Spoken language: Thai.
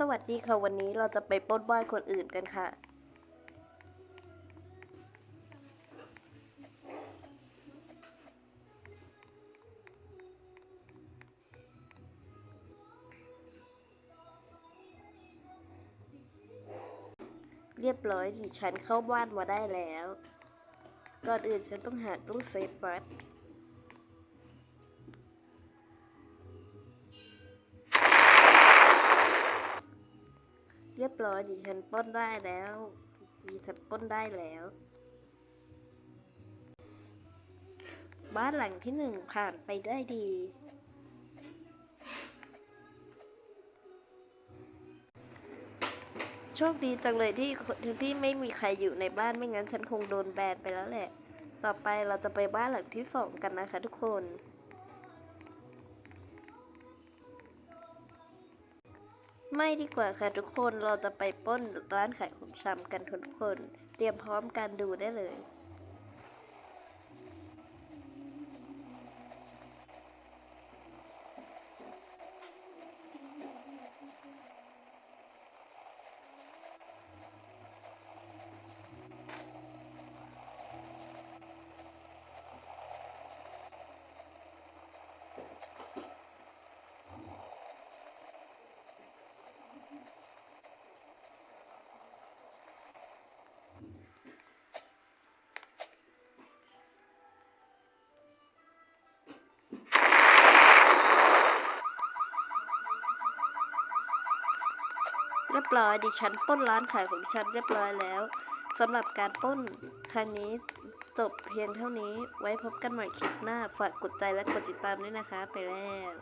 สวัสดีค่ะวันนี้เราจะไปปล้นบ้านคนอื่นกันค่ะ เรียบร้อยดิฉันเข้าบ้านมาได้แล้ว ก่อนอื่นฉันต้องหาตู้เซฟบัตร ร้อยดิฉันป้นได้แล้วดิฉันป้นได้แล้ว บ้านหลังที่หนึ่งผ่านไปได้ดี โชคดีจังเลยที่ที่ไม่มีใครอยู่ในบ้านไม่งั้นฉันคงโดนแบนไปแล้วแหละ ต่อไปเราจะไปบ้านหลังที่สองกันนะคะทุกคน ไม่ดีกว่าค่ะทุกคนเราจะไปป้นร้านขายของชำกันทุกคน เตรียมพร้อมการดูได้เลย เรียบร้อยดิฉันป้นร้านขายของดิฉันเรียบร้อยแล้วสำหรับการป้นครั้งนี้จบเพียงเท่านี้ ไว้พบกันใหม่คลิปหน้า ฝากกดใจและกดติดตามด้วยนะคะ ไปแล้ว